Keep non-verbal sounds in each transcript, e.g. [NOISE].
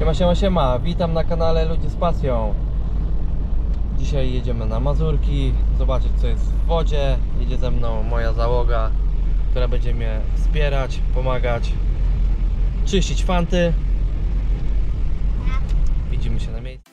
Siema, siema, siema. Witam na kanale Ludzie z Pasją. Dzisiaj jedziemy na Mazurki, zobaczyć co jest w wodzie. Jedzie ze mną moja załoga, która będzie mnie wspierać, pomagać, czyścić fanty. Widzimy się na miejscu.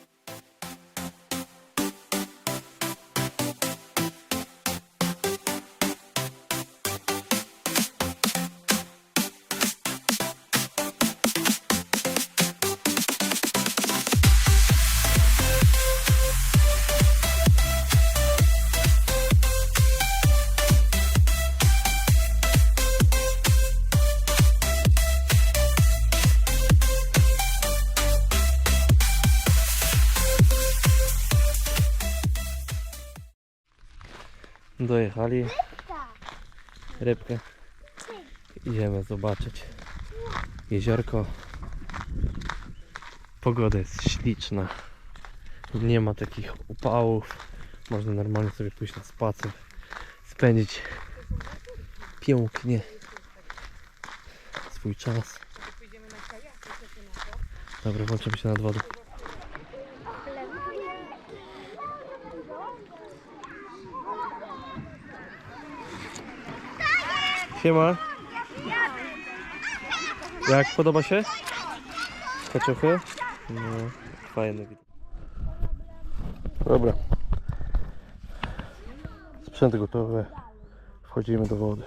Dojechali. Rybkę. Idziemy zobaczyć jeziorko. Pogoda jest śliczna. Nie ma takich upałów. Można normalnie sobie pójść na spacer. Spędzić pięknie swój czas. Dobra, włączymy się nad wodą. Siema. Jak podoba się? Kaczuchy? No, fajny. Dobra. Sprzęt gotowy. Wchodzimy do wody.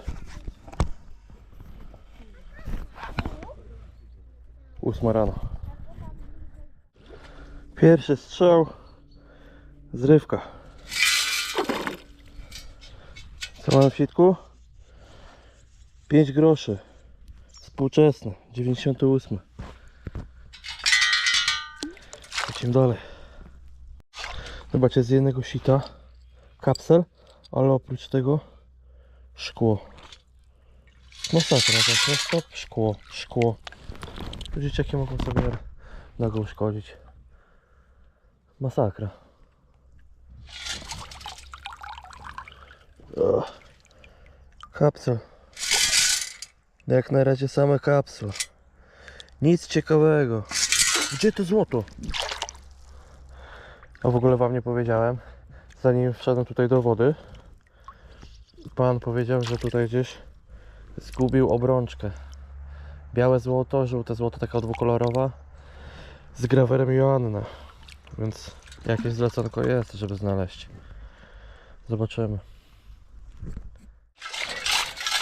Ósma rano. Pierwszy strzał. Zrywka. Co mamy w sitku? 5 groszy. Współczesne. 98. Lecimy dalej. Zobaczcie, z jednego sita kapsel, ale oprócz tego szkło. Masakra, tak, stop, szkło, szkło. Dzieciaki mogą sobie nogą uszkodzić. Masakra. Ugh. Kapsel. Jak na razie same kapsle. Nic ciekawego. Gdzie to złoto? A w ogóle wam nie powiedziałem. Zanim wszedłem tutaj do wody, pan powiedział, że tutaj gdzieś zgubił obrączkę. Białe złoto, żółte złoto, taka dwukolorowa z grawerem Joanna. Więc jakieś zleconko jest, żeby znaleźć. Zobaczymy.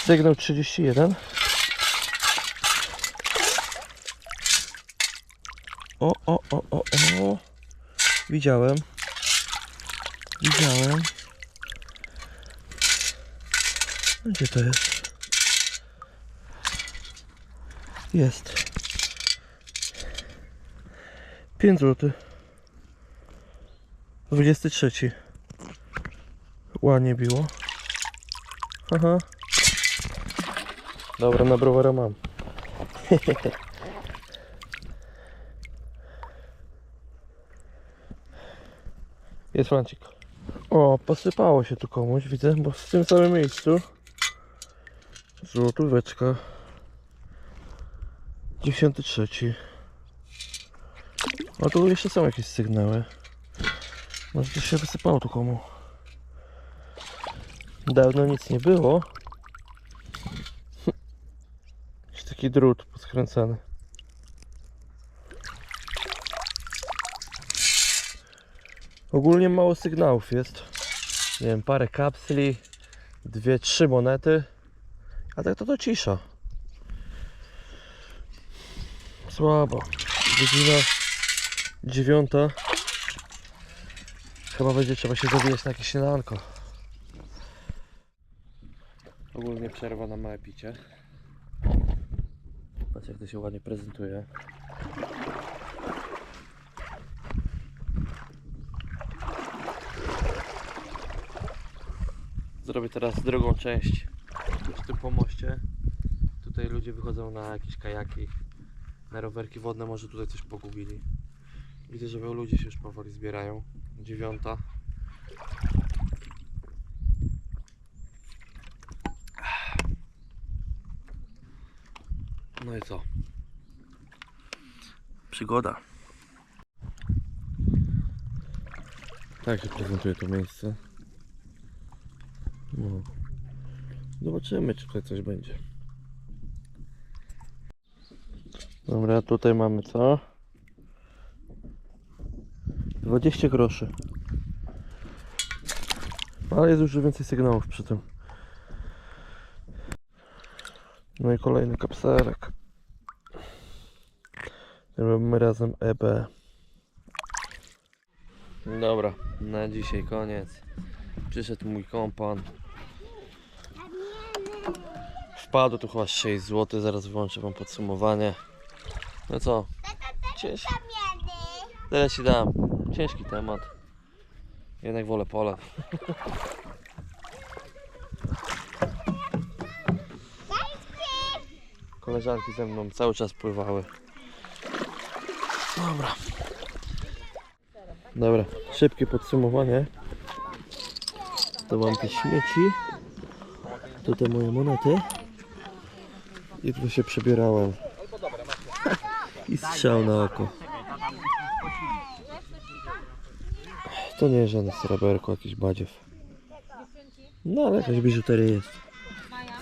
Sygnał 31. O, o, o, o, o. Widziałem. Widziałem. Gdzie to jest? Jest. 5 zł. 23. Ładnie biło. Aha. Dobra, na browara mam. [LAUGHS] Jest Francik. O, posypało się tu komuś, widzę, bo w tym samym miejscu. Złotóweczka. 93 A tu jeszcze są jakieś sygnały. Może coś się wysypało tu komu. Dawno nic nie było. [LAUGHS] Jakiś taki drut poskręcany Ogólnie mało sygnałów jest. Nie wiem, parę kapsli, dwie, trzy monety. A tak to to cisza. Słabo. Godzina dziewiąta. Chyba będzie trzeba się zawijać na jakieś śniadanko. Ogólnie przerwa na małe picie. Patrz jak to się ładnie prezentuje. Zrobię teraz drugą część przy tym pomoście. Tutaj ludzie wychodzą na jakieś kajaki, na rowerki wodne, może tutaj coś pogubili. Widzę, że ludzie się już powoli zbierają. Dziewiąta. No i co? przygoda. Tak się prezentuje to miejsce. No. Zobaczymy, czy tutaj coś będzie. Dobra, tutaj mamy co? 20 groszy. Ale jest już więcej sygnałów przy tym. No i kolejny kapselek. Robimy razem EB. Dobra, na dzisiaj koniec. Przyszedł mój kompan. Wpadło tu chyba 6 zł, zaraz wyłączę wam podsumowanie. No co? Cięż... Tyle ci dam. Ciężki temat. Jednak wolę pole. Koleżanki ze mną cały czas pływały. Dobra. Dobra, szybkie podsumowanie. To mam te śmieci. Tutaj moje monety. I tu się przebierałem. I strzał na oko. To nie jest żadne sreberko, jakiś badziew. No ale jakaś biżuteria jest.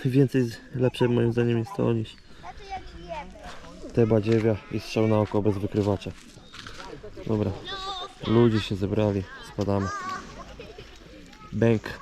Więcej lepsze moim zdaniem jest to niż te badziewia i strzał na oko bez wykrywacza. Dobra, ludzie się zebrali, spadamy. bank.